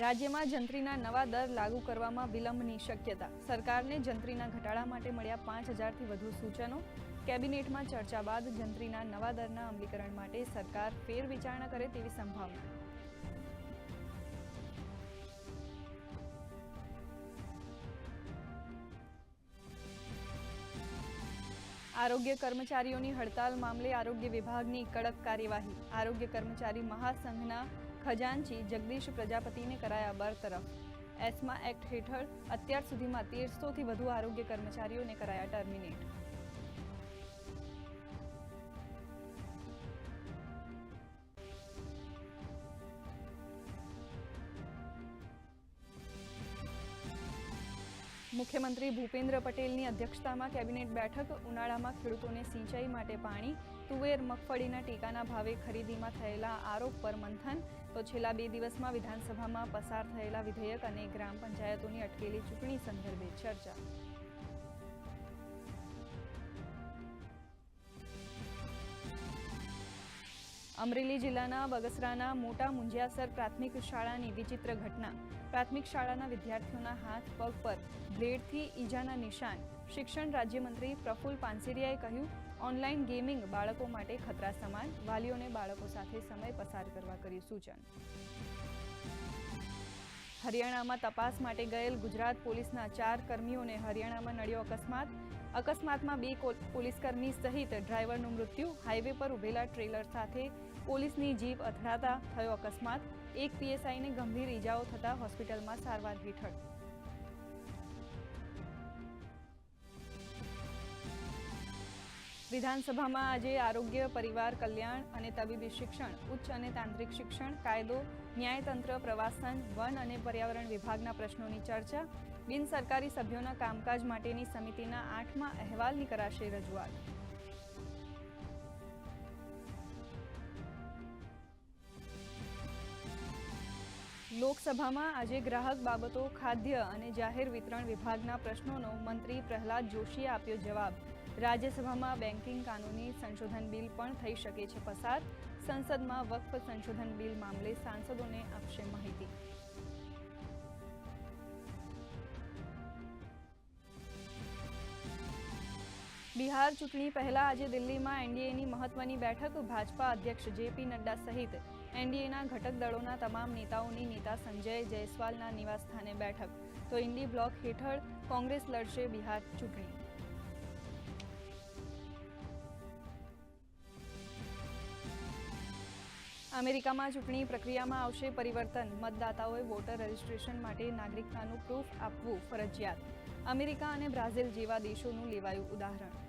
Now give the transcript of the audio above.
રાજ્યમાં જંત્રીના નવા દર લાગુ કરવામાં વિલંબની શક્યતા. સરકારને જંત્રીના ઘટાડા માટે મળ્યા પાંચ હજારથી વધુ સૂચનો. કેબિનેટમાં ચર્ચા બાદ જંત્રીના નવા દરના અમલીકરણ માટે સરકાર ફેરવિચારણા કરે તેવી સંભાવના. આરોગ્ય કર્મચારીઓની હડતાલ મામલે આરોગ્ય વિભાગની કડક કાર્યવાહી. આરોગ્ય કર્મચારી મહાસંઘના ખજાનચી જગદીશ પ્રજાપતિને કરાયા બરતરફ. એસ્મા એક્ટ હેઠળ અત્યાર સુધીમાં તેરસોથી વધુ આરોગ્ય કર્મચારીઓને કરાયા ટર્મિનેટ. મુખ્યમંત્રી ભૂપેન્દ્ર પટેલની અધ્યક્ષતામાં કેબિનેટ બેઠક, ઉનાળામાં ખેડૂતોને સિંચાઈ માટે પાણી, તુવેર, મગફળીના ટેકાના ભાવે ખરીદીમાં થયેલા આરોપ પર મંથન, તો છેલ્લા બે દિવસમાં વિધાનસભામાં પસાર થયેલા વિધેયક અને ગ્રામ પંચાયતોની અટકેલી ચૂંટણી સંદર્ભે ચર્ચા. અમરેલી જિલ્લાના બગસરાના મોટા મુંજિયાસર પ્રાથમિક શાળાની વિચિત્ર ઘટના. પ્રાથમિક શાળાના વિદ્યાર્થીઓના હાથ, પગ પર બ્લેડથી ઈજાના નિશાન. શિક્ષણ રાજ્યમંત્રી પ્રફુલ પાનસેરિયાએ કહ્યું, ઓનલાઈન ગેમિંગ બાળકો માટે ખતરા સમાન. વાલીઓને બાળકો સાથે સમય પસાર કરવા કર્યું સૂચન. હરિયાણામાં તપાસ માટે ગયેલ ગુજરાત પોલીસના ચાર કર્મીઓને હરિયાણામાં નડ્યો અકસ્માત. અકસ્માતમાં બે પોલીસકર્મી સહિત ડ્રાઈવરનું મૃત્યુ. હાઈવે પર ઉભેલા ટ્રેલર સાથે પોલીસની જીપ અથડાતા થયો અકસ્માત. એક પીએસઆઈને ગંભીર ઈજાઓ થતા હોસ્પિટલમાં સારવાર હેઠળ. વિધાનસભામાં આજે આરોગ્ય, પરિવાર કલ્યાણ અને તબીબી શિક્ષણ, ઉચ્ચ અને તાંત્રિક શિક્ષણ, કાયદો, ન્યાયતંત્ર, પ્રવાસન, વન અને પર્યાવરણ વિભાગના પ્રશ્નોની ચર્ચા બિનસરકારી સભ્યોના કામકાજ માટેની સમિતિના આઠમા અહેવાલની કરાશે રજૂઆત. લોકસભામાં આજે ગ્રાહક બાબતો, ખાદ્ય અને જાહેર વિતરણ વિભાગના પ્રશ્નોનો મંત્રી પ્રહલાદ જોશીએ આપ્યો જવાબ. રાજ્યસભામાં બેન્કિંગ કાનૂની સંશોધન બિલ પણ થઈ શકે છે પસાર. સંસદમાં વક્ફ સંશોધન બિલ મામલે સાંસદોને આપશે માહિતી. બિહાર ચૂંટણી પહેલા આજે દિલ્હીમાં એનડીએની મહત્વની બેઠક, ભાજપા અધ્યક્ષ જેપી નડ્ડા સહિત એનડીએના ઘટક દળોના તમામ નેતાઓની નેતા સંજય જયસ્વાલના નિવાસસ્થાને બેઠક. તો ઇન્ડી બ્લોક હેઠળ કોંગ્રેસ લડશે બિહાર ચૂંટણી. અમેરિકામાં ચૂંટણી પ્રક્રિયામાં આવશે પરિવર્તન. મતદાતાઓએ વોટર રજિસ્ટ્રેશન માટે નાગરિકતાનું પ્રૂફ આપવું ફરજિયાત. અમેરિકા અને બ્રાઝિલ જેવા દેશોનું લેવાયું ઉદાહરણ.